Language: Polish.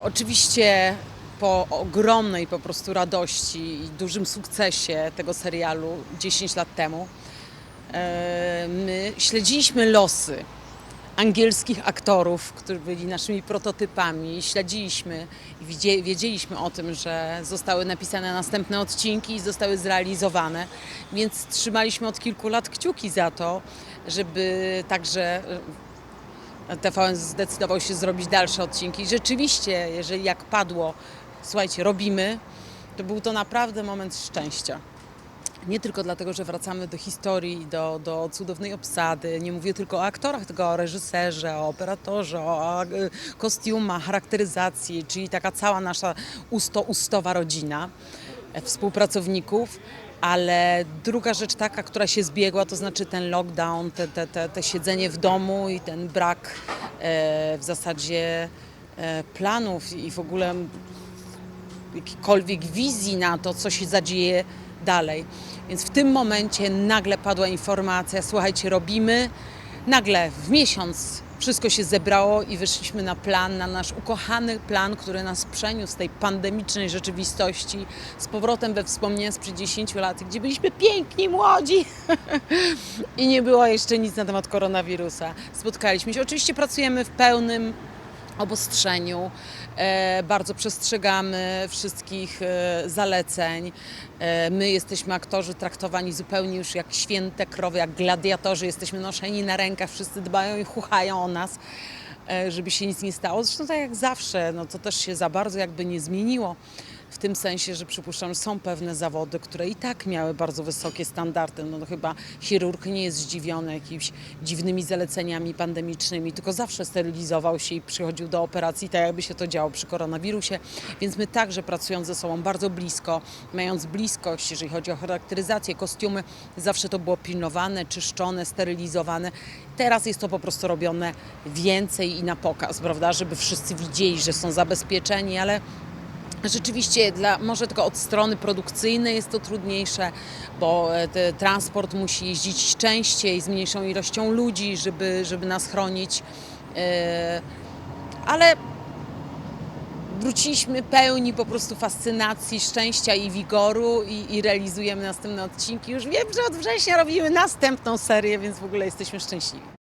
Oczywiście po ogromnej po prostu radości i dużym sukcesie tego serialu 10 lat temu e, my śledziliśmy losy angielskich aktorów, którzy byli naszymi prototypami. Śledziliśmy i wiedzieliśmy o tym, że zostały napisane następne odcinki i zostały zrealizowane, więc trzymaliśmy od kilku lat kciuki za to, żeby także TVN zdecydował się zrobić dalsze odcinki. Rzeczywiście, jeżeli jak padło, słuchajcie, robimy, to był to naprawdę moment szczęścia. Nie tylko dlatego, że wracamy do historii, do, do cudownej obsady. Nie mówię tylko o aktorach, tylko o reżyserze, o operatorze, o e, kostiumach, charakteryzacji, czyli taka cała nasza usto-ustowa rodzina współpracowników. Ale druga rzecz taka, która się zbiegła, to znaczy ten lockdown, te, te, te, te siedzenie w domu i ten brak e, w zasadzie e, planów i w ogóle jakiejkolwiek wizji na to, co się zadzieje dalej. Więc w tym momencie nagle padła informacja, słuchajcie, robimy. Nagle w miesiąc wszystko się zebrało i wyszliśmy na plan, na nasz ukochany plan, który nas przeniósł z tej pandemicznej rzeczywistości z powrotem we wspomnienia sprzed 10 lat, gdzie byliśmy piękni, młodzi i nie było jeszcze nic na temat koronawirusa. Spotkaliśmy się. Oczywiście pracujemy w pełnym obostrzeniu. E, bardzo przestrzegamy wszystkich e, zaleceń. E, my jesteśmy aktorzy traktowani zupełnie już jak święte krowy, jak gladiatorzy. Jesteśmy noszeni na rękach, wszyscy dbają i chuchają o nas, żeby się nic nie stało. Zresztą tak jak zawsze, no to też się za bardzo jakby nie zmieniło. W tym sensie, że przypuszczam, że są pewne zawody, które i tak miały bardzo wysokie standardy. No, to chyba chirurg nie jest zdziwiony jakimiś dziwnymi zaleceniami pandemicznymi, tylko zawsze sterylizował się i przychodził do operacji, tak jakby się to działo przy koronawirusie. Więc my także pracując ze sobą bardzo blisko, mając bliskość, jeżeli chodzi o charakteryzację, kostiumy, zawsze to było pilnowane, czyszczone, sterylizowane. Teraz jest to po prostu robione więcej i na pokaz, prawda, żeby wszyscy widzieli, że są zabezpieczeni, ale Rzeczywiście, dla, może tylko od strony produkcyjnej jest to trudniejsze, bo e, transport musi jeździć częściej, z mniejszą ilością ludzi, żeby, żeby nas chronić. E, ale wróciliśmy pełni po prostu fascynacji, szczęścia i wigoru i, i realizujemy następne odcinki. Już wiem, że od września robimy następną serię, więc w ogóle jesteśmy szczęśliwi.